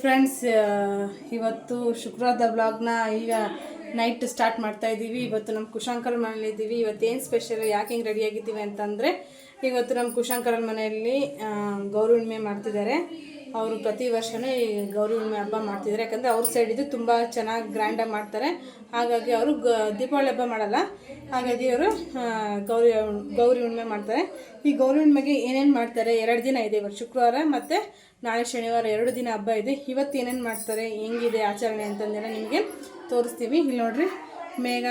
Friends ಇವತ್ತು ಶುಕ್ರವಾರದ ಬ್ಲಾಗ್ನ ಈಗ ನೈಟ್ ಸ್ಟಾರ್ಟ್ ಮಾಡ್ತಾ ಇದ್ದೀವಿ. ಇವತ್ತು ನಮ್ಮ ಕುಶಾಂಕರ್ ಇವತ್ತು ಏನು ಸ್ಪೆಷಲ್ ಯಾಕೆ ಹಿಂಗೆ ರೆಡಿ ಆಗಿದ್ದೀವಿ ಅಂತಂದರೆ, ಇವತ್ತು ನಮ್ಮ ಕುಶಾಂಕರ ಮನೆಯಲ್ಲಿ ಗೌರಿ ಹುಣ್ಣಿಮೆ ಮಾಡ್ತಿದ್ದಾರೆ ಅವರು ಪ್ರತಿ ವರ್ಷವೇ ಗೌರಿ ಹುಣ್ಣಿಮೆ ಹಬ್ಬ ಮಾಡ್ತಿದ್ದಾರೆ ಯಾಕಂದರೆ ಅವ್ರ ಸೈಡ್ ಇದು ತುಂಬ ಚೆನ್ನಾಗಿ ಗ್ರ್ಯಾಂಡಾಗಿ ಮಾಡ್ತಾರೆ. ಹಾಗಾಗಿ ಅವರು ಗ, ದೀಪಾವಳಿ ಹಬ್ಬ ಮಾಡಲ್ಲ. ಹಾಗಾಗಿ ಅವರು ಗೌರಿ ಗೌರಿ ಹುಣ್ಣಿಮೆ ಮಾಡ್ತಾರೆ. ಈ ಗೌರಿ ಹುಣ್ಣಿಮೆಗೆ ಏನೇನು ಮಾಡ್ತಾರೆ? ಎರಡು ದಿನ ಇದೆ ಇವತ್ತು ಶುಕ್ರವಾರ ಮತ್ತು ನಾಳೆ ಶನಿವಾರ ಎರಡು ದಿನ ಹಬ್ಬ ಇದೆ. ಇವತ್ತು ಏನೇನು ಮಾಡ್ತಾರೆ, ಹೆಂಗಿದೆ ಆಚರಣೆ ಅಂತಂದೆಲ್ಲ ನಿಮಗೆ ತೋರಿಸ್ತೀವಿ. ಇಲ್ಲಿ ನೋಡ್ರಿ ಮೇಘ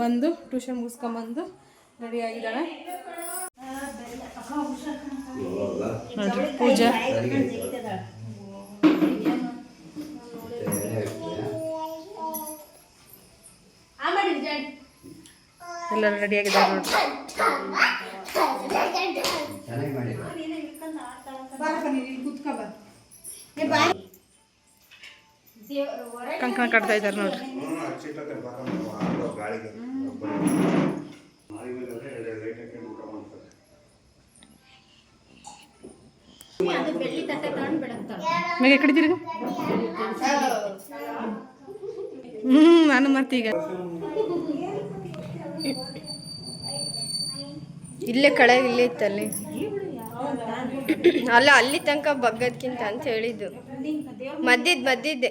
ಬಂದು ಟ್ಯೂಷನ್ ಮುಗಿಸ್ಕೊಂಬಂದು ರೆಡಿ ಆಗಿದ್ದಾಳೆ. ಪೂಜಾ. ಎಲ್ಲರೂ ರೆಡಿಯಾಗಿದ್ದಾರೆ ನೋಡ್ರಿ ಚೆನ್ನಾಗಿ ಮಾಡಿದ್ರು ಕಂಕಣ ಕಟ್ತಾ ಇದ್ದಾರೆ ನೋಡ್ರಿ. ಮೇಘ ಕಡಿದಿರಿ ಹ್ಞೂ ನಾನು ಮತ್ತೀಗ ಇಲ್ಲೇ ಕಳೆ ಇಲ್ಲೇ ಇತ್ತಲ್ಲಿ. ಅಲ್ಲ ಅಲ್ಲಿ ತನಕ ಬಗ್ಗದ್ಕಿಂತ ಅಂತ ಹೇಳಿದ್ದು. ಮದ್ದಿದ್ ಮದ್ದಿದ್ದೆ.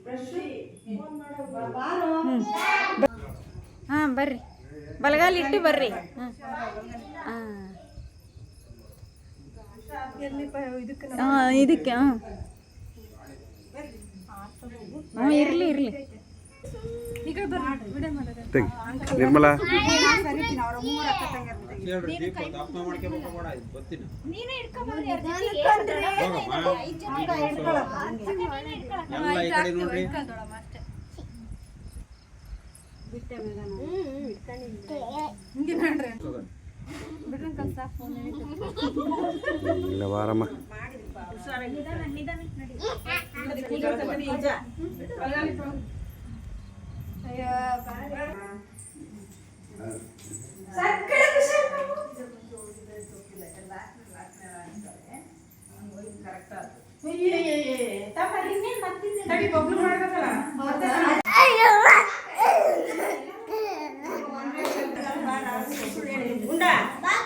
ಹಾಂ ಬರ್ರಿ. ಬಲಗಾಲ ಇಟ್ಟು ಬರ್ರಿ. ಹಾಂ. ಹಾಂ ಇದಕ್ಕೆ ಹಾಂ ಹ್ಞೂ ಇರಲಿ ಇರಲಿ. ನಿರ್ಮಲಾ. ಇಲ್ಲ ಬಾರಮ್ಮ ಬರಂಕಲ್ ಇಲ್ಲ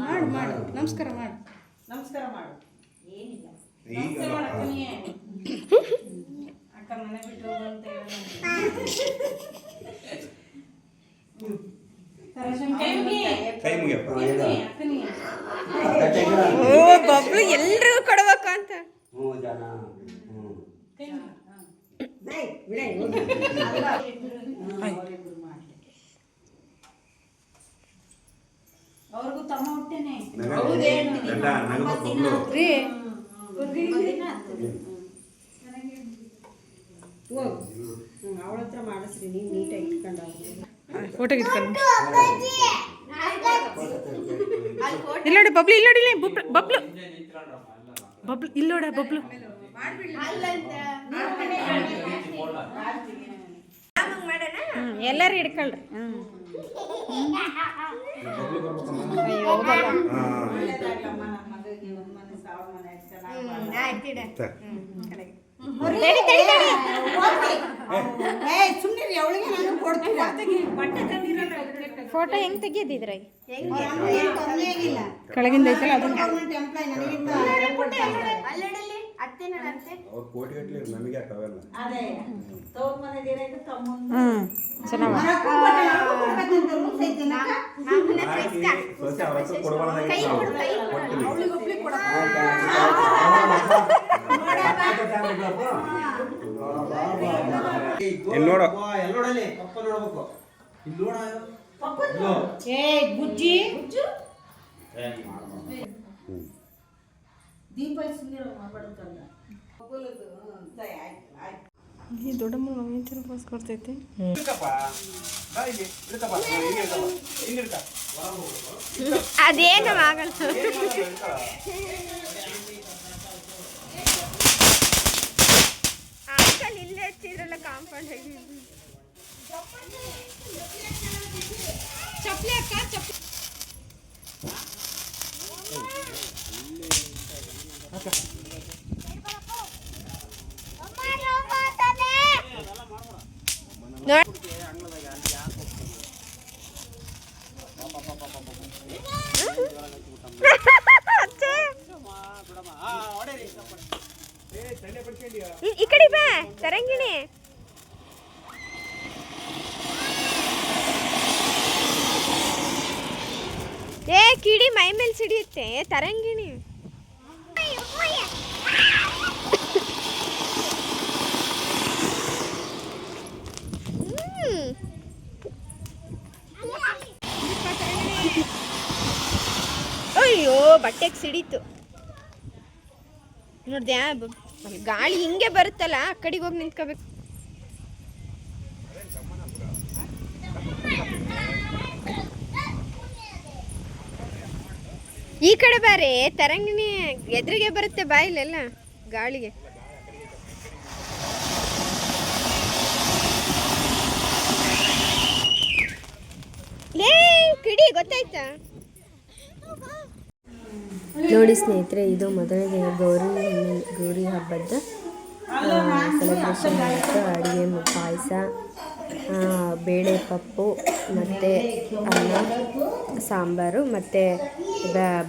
ಮಾಡು ಮಾಡು. ನಮಸ್ಕಾರ ಮಾಡು. ನಮಸ್ಕಾರ ಮಾಡು. ಈಗ ಅಕ್ಕ ಮನೆ ಬಿಟ್ಟು ಹೋಗು ಅಂತ ಹೇಳು. ಬಬ್ಲು ಎಲ್ರಿಗೂ ಕೊಡ್ಬೇಕು ಅಂತ. ಅವ್ರಿಗೂ ತಮ್ಮ ಹುಟ್ಟೇನೆ ಅವಳ ಹತ್ರ ಮಗಳು ನೀನು ನೀಟಾಗಿ ಇಟ್ಕೊಂಡು ಇಲ್ಲ ನೋಡಿ ಬಬ್ಲು ಇಲ್ಲ ನೋಡಿ ಇಲ್ಲಿ ಬಬ್ಲು ಬಬ್ಲು ಬಬ್ಲು ಇಲ್ಲ ನೋಡ ಎಲ್ಲರೂ ಹಿಡ್ಕೊಳ್ರಿ ಹ್ಞೂ ಫೋಟೋ ಹೆಂಗ್ ತೆಗಿಯೋದಿದ್ರಾಗ ಕೆಳಗಿಂದ ಐತಲ್ಲ ಅದನ್ನ ಅವ್ರು ಕೋಟಿ ಗಟ್ಟಲೆ ನಮಗೆ ಚೆನ್ನಾಗ ಇಲ್ಲಿ ನೋಡು. ಎಲ್ಲೋಡಲಿ. ಪಪ್ಪ ನೋಡ್ಬೇಕು. ಇಲ್ಲಿ ನೋಡ. ಏ ಗುಜ್ಜಿ ದೀಪ ಇಲ್ಲಿ ದೊಡ್ಡಮ್ಮ ಕೊಡ್ತೈತಿ? ಇಡ್ಕಪ್ಪ. ಬಾ काम पड़ेगी ಏ, ಕಿಡಿ, ಮೈ ಮೇಲೆ ಸಿಡಿಯುತ್ತೆ. ತರಂಗಿಣಿ. ಅಯ್ಯೋ, ಬಟ್ಟೆಗೆ ಸಿಡೀತು. ನೋಡ್ದೆ ಗಾಳಿ ಹಿಂಗೆ ಬರುತ್ತಲ್ಲ, ಆ ಕಡೆಗೆ ಹೋಗಿ ನಿಂತ್ಕೋಬೇಕು. ಈ ಕಡೆ ಬಾರಿ, ತರಂಗಿಣಿ ಎದುರಿಗೆ ಬರುತ್ತೆ ಬಾಯಿಲೆಲ್ಲ, ಗಾಳಿಗೆ. ಲೇ, ಕಿಡಿ, ಗೊತ್ತಾಯ್ತಾ? ನೋಡಿ ಸ್ನೇಹಿತರೆ, ಇದು ಮೊದಲಿಗೆ ಗೌರಿ ಗೌರಿ ಹಬ್ಬದ ಸೆಲೆಬ್ರೇಷನ್ ಆಯಿತು ಅಡುಗೆ, ಪಾಯಸ ಬೇಳೆ ಪಪ್ಪು ಮತ್ತು ಅನ್ನ, ಸಾಂಬಾರು, ಮತ್ತು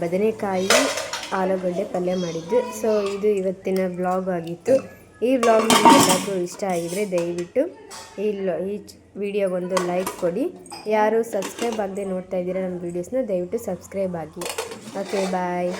ಬದನೆಕಾಯಿ ಆಲೂಗಡ್ಡೆ ಪಲ್ಯ ಮಾಡಿದ್ದು. ಸೊ ಇದು ಇವತ್ತಿನ ಬ್ಲಾಗ್ ಆಗಿತ್ತು. ಈ ಬ್ಲಾಗ್ ಎಲ್ಲರಿಗೂ ಇಷ್ಟ ಆಗಿದರೆ ದಯವಿಟ್ಟು ಈ ಈ ವಿಡಿಯೋಗೊಂದು ಲೈಕ್ ಕೊಡಿ. ಯಾರು ಸಬ್ಸ್ಕ್ರೈಬ್ ಆಗದೆ ನೋಡ್ತಾ ಇದ್ದೀರಾ, ನಮ್ಮ ವೀಡಿಯೋಸ್ನ ದಯವಿಟ್ಟು ಸಬ್ಸ್ಕ್ರೈಬ್ ಆಗಿ. Okay bye